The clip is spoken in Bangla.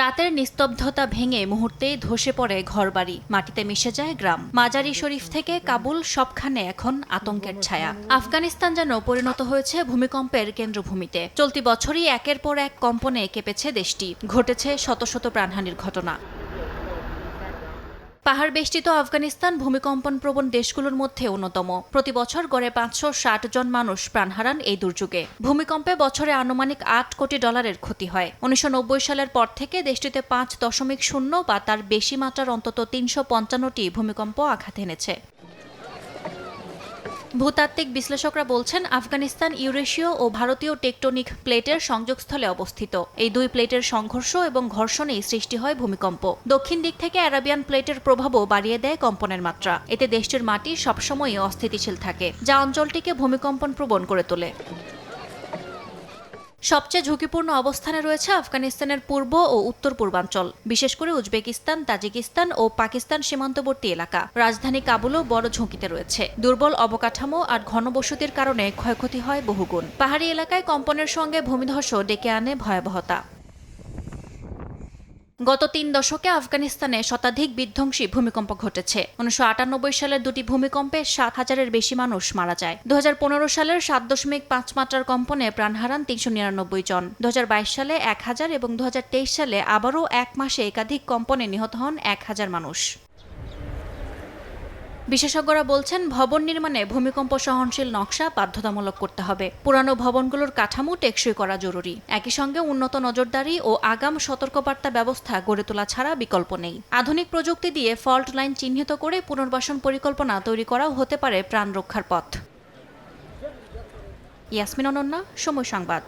রাতের নিস্তব্ধতা ভেঙে মুহূর্তেই ধসে পড়ে ঘরবাড়ি। মাটিতে মিশে যায় গ্রাম। মাজারি শরীফ থেকে কাবুল সবখানে এখন আতঙ্কের ছায়া। আফগানিস্তান যেন পরিণত হয়েছে ভূমিকম্পের কেন্দ্রভূমিতে। চলতি বছরই একের পর এক কম্পনে কেঁপেছে দেশটি। ঘটেছে শত শত প্রাণহানির ঘটনা। পাহাড় বেষ্টিত আফগানিস্তান ভূমিকম্পন প্রবণ দেশগুলোর মধ্যে অন্যতম। প্রতি বছর গড়ে পাঁচশো ষাট জন মানুষ প্রাণ হারান এই দুর্যোগে। ভূমিকম্পে বছরে আনুমানিক আট কোটি ডলারের ক্ষতি হয়। উনিশশো নব্বই সালের পর থেকে দেশটিতে পাঁচ দশমিক শূন্য বা তার বেশি মাত্রার অন্তত তিনশো পঞ্চান্নটি ভূমিকম্প আঘাত এনেছে। ভূতাত্ত্বিক বিশ্লেষকরা বলছেন, আফগানিস্তান, ইউরেশীয় ও ভারতীয় টেকটনিক প্লেটের সংযোগস্থলে অবস্থিত। এই দুই প্লেটের সংঘর্ষ এবং ঘর্ষণেই সৃষ্টি হয় ভূমিকম্প। দক্ষিণ দিক থেকে অ্যারাবিয়ান প্লেটের প্রভাবও বাড়িয়ে দেয় কম্পনের মাত্রা। এতে দেশটির মাটি সবসময়ই অস্থিতিশীল থাকে, যা অঞ্চলটিকে ভূমিকম্পন প্রবণ করে তোলে। সবচেয়ে ঝুঁকিপূর্ণ অবস্থানে রয়েছে আফগানিস্তানের পূর্ব ও উত্তর পূর্বাঞ্চল, বিশেষ করে উজবেকিস্তান, তাজিকিস্তান ও পাকিস্তান সীমান্তবর্তী এলাকা। রাজধানী কাবুলও বড় ঝুঁকিতে রয়েছে। দুর্বল অবকাঠামো আর ঘনবসতির কারণে ক্ষয়ক্ষতি হয় বহুগুণ। পাহাড়ি এলাকায় কম্পনের সঙ্গে ভূমিধস ডেকে আনে ভয়াবহতা। গত তিন দশকে আফগানিস্তানে শতাধিক বিধ্বংসী ভূমিকম্প ঘটেছে। উনিশশো আটানব্বই সালের দুটি ভূমিকম্পে সাত হাজারের বেশি মানুষ মারা যায়। দুহাজার পনেরো সালের সাত দশমিক পাঁচ মাত্রার কম্পনে প্রাণ হারান তিনশো নিরানব্বই জন। দুহাজার বাইশ সালে এক হাজার এবং দুহাজার তেইশ সালে আবারও এক মাসে একাধিক কম্পনে নিহত হন এক হাজার মানুষ। বিশেষজ্ঞরা বলছেন, ভবন নির্মাণে ভূমিকম্প সহনশীল নকশা বাধ্যতামূলক করতে হবে। পুরানো ভবনগুলোর কাঠামো টেকসই করা জরুরি। একই সঙ্গে উন্নত নজরদারি ও আগাম সতর্কবার্তা ব্যবস্থা গড়ে তোলা ছাড়া বিকল্প নেই। আধুনিক প্রযুক্তি দিয়ে ফল্ট লাইন চিহ্নিত করে পুনর্বাসন পরিকল্পনা তৈরি করাও হতে পারে প্রাণ রক্ষার পথ। ইয়াসমিন অনন্যা, সময় সংবাদ।